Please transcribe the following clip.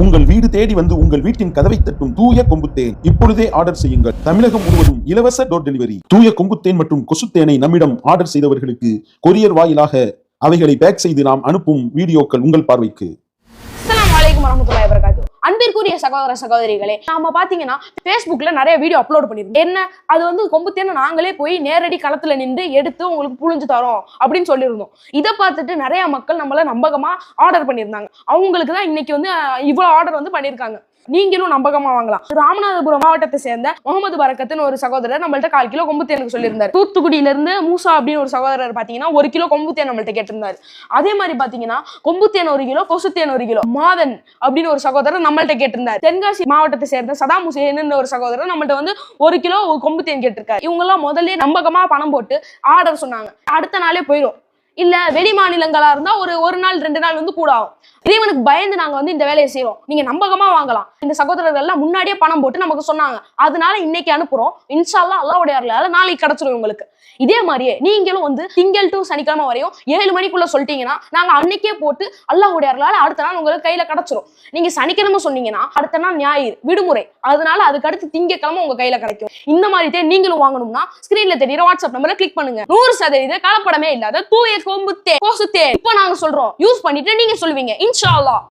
உங்கள் வீடு தேடி வந்து உங்கள் வீட்டின் கதவை தட்டும் தூய கொம்புத்தேன். இப்பொழுதே ஆர்டர் செய்யுங்கள். தமிழகம் முழுவதும் இலவச டோர் டெலிவரி தூய கொம்புத்தேன் மற்றும் கொசுத்தேனை நம்மிடம் ஆர்டர் செய்தவர்களுக்கு கொரியர் வாயிலாக அவைகளை பேக் செய்து நாம் அனுப்பும் வீடியோக்கள் உங்கள் பார்வைக்கு. வலைக்கும் அலைக்கும் வரஹ்மத்துல்லாஹி அன்பிற்குரிய சகோதர சகோதரிகளே நாம பாத்தீங்கன்னா Facebookல நிறைய வீடியோ அப்லோட் பண்ணிருக்கோம். என்ன? அது வந்து கொம்புத்தேன்னு நாங்களே போய் நேரடி களத்துல நின்று எடுத்து உங்களுக்கு புழிஞ்சு தரோம் அப்படின்னு சொல்லியிருந்தோம். இதை பார்த்துட்டு நிறைய மக்கள் நம்மள நம்பகமா ஆர்டர் பண்ணியிருந்தாங்க. அவங்களுக்கு தான் இன்னைக்கு வந்து இவ்வளோ ஆர்டர் வந்து பண்ணியிருக்காங்க. நீங்களும் நம்பகமா வாங்கலாம். ராமநாதபுரம் மாவட்டத்தை சேர்ந்த முகமது பரக்கத்துன்னு ஒரு சகோதரர் நம்மள்ட்ட கால் கிலோ கொம்பு தேனுக்கு சொல்லியிருந்தார். தூத்துக்குடியில இருந்து மூசா அப்படின்னு ஒரு சகோதரர் பாத்தீங்கன்னா ஒரு கிலோ கொம்பு தேன் நம்மள்ட்ட கேட்டிருந்தாரு. அதே மாதிரி பாத்தீங்கன்னா கொம்புத்தேன் ஒரு கிலோ கொசுத்தேன் ஒரு கிலோ மாதன் அப்படின்னு ஒரு சகோதரர் நம்மள்ட்ட கேட்டிருந்தார். தென்காசி மாவட்டத்தை சேர்ந்த சதாம் ஹுசேன் ஒரு சகோதரர் நம்மள்ட்ட வந்து ஒரு கிலோ கொம்புத்தேன் கேட்டிருக்காரு. இவங்க எல்லாம் முதல்ல நம்பகமா பணம் போட்டு ஆர்டர் சொன்னாங்க. அடுத்த நாளே போயிடும் இல்ல வெளி மாநிலங்களா இருந்தா ஒரு ஒரு நாள் ரெண்டு நாள் வந்து கூட ஆகும். இறைவனுக்கு பயந்து நாங்க வந்து இந்த வேலையை செய்யறோம் நீங்க நம்பகமா வாங்கலாம். இந்த சகோதரர்கள் எல்லாம் முன்னாடியே பணம் போட்டு நமக்கு சொன்னாங்க. அதனால இன்னைக்கு அனுப்புறோம். இன்ஷால்லா அல்லாவுடைய அருளால நாளைக்கு கிடைச்சிரும் உங்களுக்கு இதே மாதிரியே நீங்களும் வந்து திங்கள் டு சனிக்கிழமை வரையும் ஏழு மணிக்குள்ள சொல்லிட்டீங்கன்னா நாங்க அன்னைக்கே போட்டு அல்லாவுடைய அருளால அடுத்த நாள் உங்களுக்கு கையில கிடைச்சிரும். நீங்க சனிக்கிழமை சொன்னீங்கன்னா அடுத்த நாள் ஞாயிறு விடுமுறை. அதனால அதுக்கு அடுத்து திங்கக்கிழமை உங்க கையில கிடைக்கும். இந்த மாதிரி நீங்களும் வாங்கணும்னா ஸ்கிரீன்ல தெரியுற வாட்ஸ்அப் நம்பரை கிளிக் பண்ணுங்க. நூறு சதவீத கலப்படமே இல்லாத தூய கோம்புத்தே கோசுத்தே கோசு இப்போ நாங்க சொல்றோம். யூஸ் பண்ணிட்டு நீங்க சொல்லுவீங்க. இன்ஷா அல்லா